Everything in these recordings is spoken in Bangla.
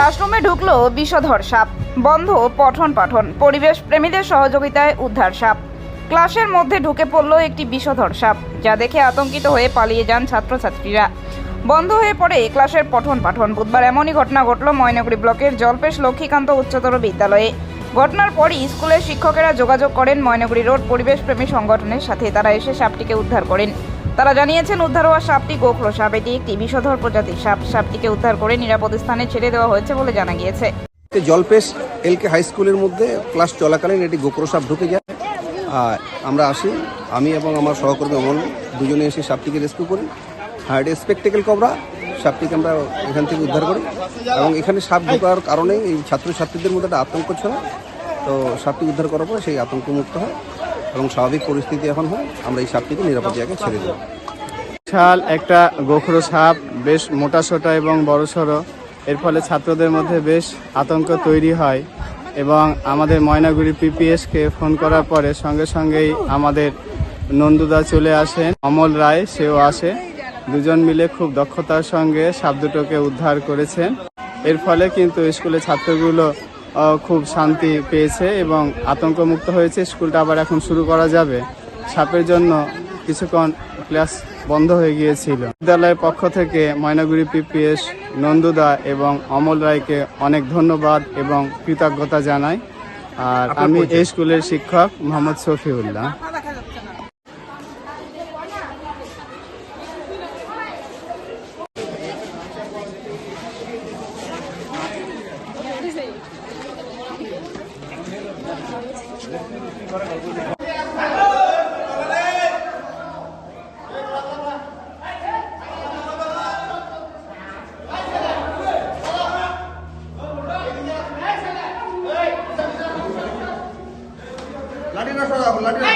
ক্লাসরুমে ঢুকলো বিষধর সাপ। বন্ধ, পঠন পাঠন। পরিবেশ প্রেমীদের সহযোগিতায় উদ্ধার সাপ। ক্লাসের মধ্যে ঢুকে পড়ল একটি বিষধর সাপ, যা দেখে আতঙ্কিত হয়ে পালিয়ে যান ছাত্রছাত্রীরা। বন্ধ হয়ে পড়ে ক্লাসের পঠন পাঠন। বুধবার এমনই ঘটনা ঘটল ময়নগরী ব্লকের জলপেশ লক্ষ্মীকান্ত উচ্চতর বিদ্যালয়ে। ঘটনার পরই স্কুলের শিক্ষকেরা যোগাযোগ করেন ময়নাগুড়ি রোড পরিবেশ প্রেমী সংগঠনের সাথে। তারা এসে সাপটিকে উদ্ধার করেন। তারা জানিয়েছেন, উদ্ধার হওয়া সাপটি গোখলো। সাপ এটি একটি বিষধর প্রজাতির সাপ। সাপটিকে উদ্ধার করে নিরাপদ স্থানে ছেড়ে দেওয়া হয়েছে বলে জানা গিয়েছে। জলপেশ এলকে হাই স্কুলের মধ্যে ক্লাস চলাকালীন এটি গোকরো সাপ ঢুকে যায়। আর আমরা আসি, আমি এবং আমার সহকর্মী অমল দুজনে এসে সাপটিকে রেস্কিউ করি। এটি স্পেকটেকেল কবরা, সাপটিকে আমরা এখান থেকে উদ্ধার করি। এবং এখানে সাপ ঢোকার কারণে এই ছাত্রছাত্রীদের মধ্যে একটা আতঙ্ক ছিল। তো সাপটি উদ্ধার করার পরে সেই আতঙ্ক মুক্ত হয় এবং স্বাভাবিক পরিস্থিতি এখন হয়, আমরা এই সাপটিকে নিরাপদ জায়গায় ছেড়ে দেবো। বিশাল একটা গোখরো সাপ, বেশ মোটা সোটা এবং বড়, সড়ো। এর ফলে ছাত্রদের মধ্যে বেশ আতঙ্ক তৈরি হয় এবং আমাদের ময়নাগুড়ি পিপিএসকে ফোন করার পরে সঙ্গে সঙ্গেই আমাদের নন্দুদা চলে আসেন। অমল রায়, সেও আসে। দুজন মিলে খুব দক্ষতার সঙ্গে সাপ দুটোকে উদ্ধার করেছেন। এর ফলে কিন্তু স্কুলের ছাত্রগুলো খুব শান্তি পেয়েছে এবং আতঙ্কমুক্ত হয়েছে। স্কুলটা আবার এখন শুরু করা যাবে। সাপের জন্য কিছুক্ষণ ক্লাস বন্ধ হয়ে গিয়েছিল। বিদ্যালয়ের পক্ষ থেকে ময়নাগুড়ি পিপিএস নন্দুদা এবং অমল রায়কে অনেক ধন্যবাদ এবং কৃতজ্ঞতা জানাই। আর আমি এই স্কুলের শিক্ষক মোহাম্মদ শফিউল্লাহ। লাঠি না সরাবো লাঠি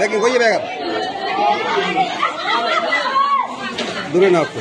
দেখি হয়ে যাবে দূরে না একটু।